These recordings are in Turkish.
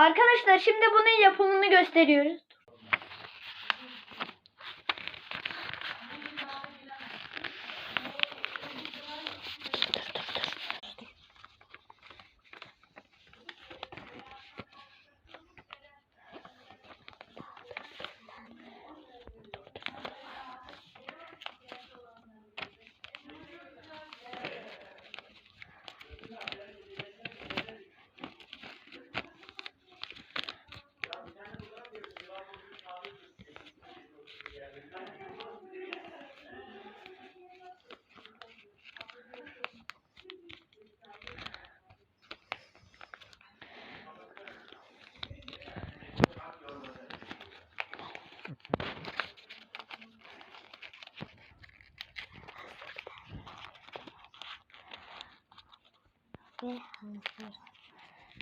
Arkadaşlar şimdi bunun yapımını gösteriyoruz.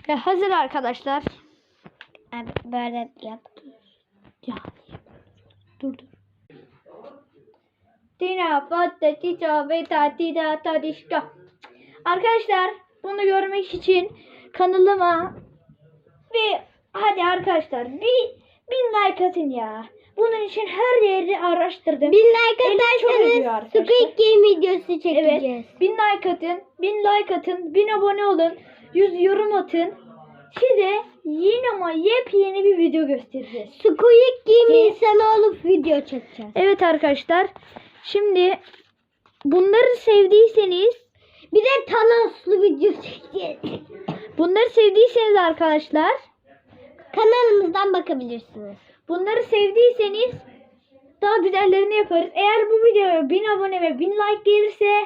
Ve hazır arkadaşlar. Abi böyle yap. Ya. Dur dur. Tina patta tita ve tatida tadişka. Arkadaşlar bunu görmek için kanalıma ve hadi arkadaşlar bir bin like atın ya. Bunun için her yeri araştırdım. Bin like atarsanız. Squid Game videosu çekeceğiz. Evet. Bin like atın. Bin like atın. Bin abone olun. Yüz yorum atın. Size yeni ama yepyeni bir video göstereceğiz. Squid Game Evet. insanı olup video çekeceğiz. Evet arkadaşlar. Şimdi bunları sevdiyseniz Bir de Thanos'lu video çekeceğiz. bunları sevdiyseniz arkadaşlar Kanalımızdan bakabilirsiniz. bunları sevdiyseniz daha güzellerini yaparız. Eğer bu videoya 1000 abone ve 1000 like gelirse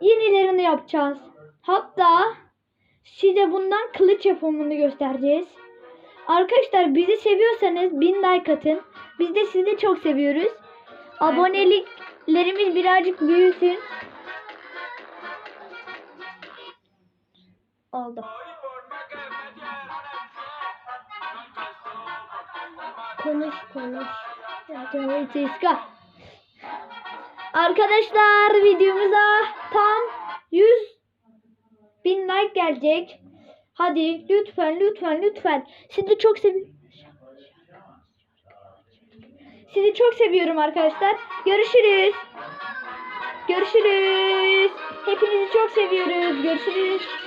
yenilerini yapacağız. Hatta size bundan kılıç yapımını göstereceğiz. Arkadaşlar bizi seviyorsanız 1000 like atın. Biz de sizi çok seviyoruz. Aboneliklerimiz birazcık büyüsün. Oldu. Konuş konuş. Arkadaşlar videomuza tam 100 bin like gelecek. Hadi lütfen lütfen lütfen. Sizi çok seviyorum. Sizi çok seviyorum arkadaşlar. Görüşürüz. Görüşürüz. Hepinizi çok seviyoruz. Görüşürüz.